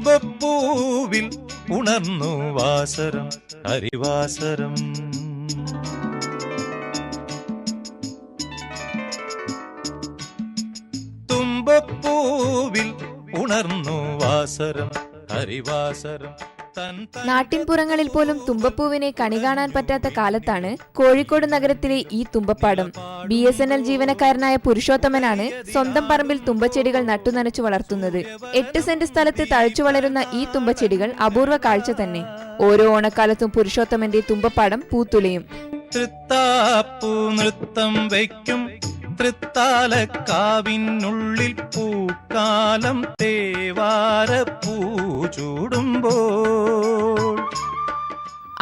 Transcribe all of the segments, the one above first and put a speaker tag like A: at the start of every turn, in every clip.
A: തുമ്പപ്പൂവിൽ ഉണർന്നു വാസരം ഹരിവാസരം. തുമ്പപ്പൂവിൽ ഉണർന്നു വാസരം ഹരിവാസരം.
B: നാട്ടിൻപുറങ്ങളിൽ പോലും തുമ്പപ്പൂവിനെ കണി കാണാൻ പറ്റാത്ത കാലത്താണ് കോഴിക്കോട് നഗരത്തിലെ ഈ തുമ്പപ്പാടം. ബി എസ് എൻ എൽ ജീവനക്കാരനായ പുരുഷോത്തമനാണ് സ്വന്തം പറമ്പിൽ തുമ്പച്ചെടികൾ നട്ടുനനച്ചു വളർത്തുന്നത്. എട്ട് സെന്റ് സ്ഥലത്ത് തഴച്ചു വളരുന്ന ഈ തുമ്പച്ചെടികൾ അപൂർവ കാഴ്ച തന്നെ. ഓരോ ഓണക്കാലത്തും പുരുഷോത്തമന്റെ തുമ്പപ്പാടം പൂത്തുലയും.
A: തൃത്താപ്പൂ നൃത്തം വയ്ക്കും. തൃത്താലക്കാവിനുള്ളിൽ പൂക്കാലം തേവാര പൂ ചൂടുമ്പോൾ.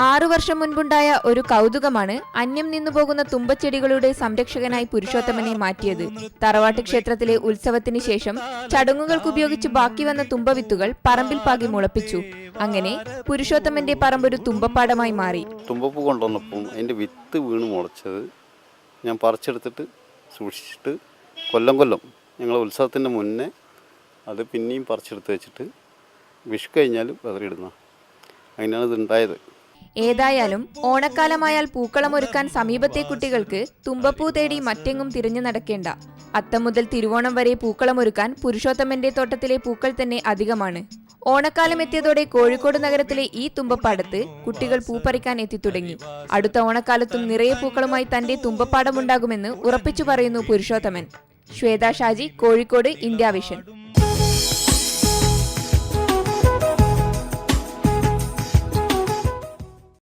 B: ആറു വർഷം മുൻപുണ്ടായ ഒരു കൗതുകമാണ് അന്യം നിന്നുപോകുന്ന തുമ്പച്ചെടികളുടെ സംരക്ഷകനായി പുരുഷോത്തമനെ മാറ്റിയത്. തറവാട്ട് ക്ഷേത്രത്തിലെ ഉത്സവത്തിന് ശേഷം ചടങ്ങുകൾക്ക് ഉപയോഗിച്ച് ബാക്കി വന്ന തുമ്പവിത്തുകൾ പറമ്പിൽ പാകി മുളപ്പിച്ചു. അങ്ങനെ പുരുഷോത്തമന്റെ പറമ്പ് ഒരു തുമ്പപ്പാടമായി മാറി.
C: തുമ്പപ്പൂ കൊണ്ടുവന്നപ്പം അതിന്റെ വിത്ത് വീണ് മുളച്ചത് ഞാൻ പറിച്ചെടുത്തിട്ട് സൂക്ഷിച്ചിട്ട് കൊല്ലം കൊല്ലം ഞങ്ങൾ ഉത്സവത്തിന്റെ മുന്നേ അത് പിന്നെയും പറിച്ചെടുത്ത് വെച്ചിട്ട് വിഷ് കഴിഞ്ഞാൽ വെതറിയിടുന്ന അങ്ങനെയാണ് ഇത് ഉണ്ടായത്
B: ഏതായാലും ഓണക്കാലമായാൽ പൂക്കളമൊരുക്കാൻ സമീപത്തെ കുട്ടികൾക്ക് തുമ്പപ്പൂ തേടി മറ്റെങ്ങും തിരിഞ്ഞു നടക്കേണ്ട. അത്തം മുതൽ തിരുവോണം വരെ പൂക്കളമൊരുക്കാൻ പുരുഷോത്തമന്റെ തോട്ടത്തിലെ പൂക്കൾ തന്നെ അധികമാണ്. ഓണക്കാലം എത്തിയതോടെ കോഴിക്കോട് നഗരത്തിലെ ഈ തുമ്പപ്പാടത്ത് കുട്ടികൾ പൂപ്പറിക്കാൻ എത്തിത്തുടങ്ങി അടുത്ത ഓണക്കാലത്തും നിറയെ പൂക്കളുമായി തന്റെ തുമ്പപ്പാടമുണ്ടാകുമെന്ന് ഉറപ്പിച്ചു പറയുന്നു Purushothaman. Shweta Shaji Kozhikode India Vision.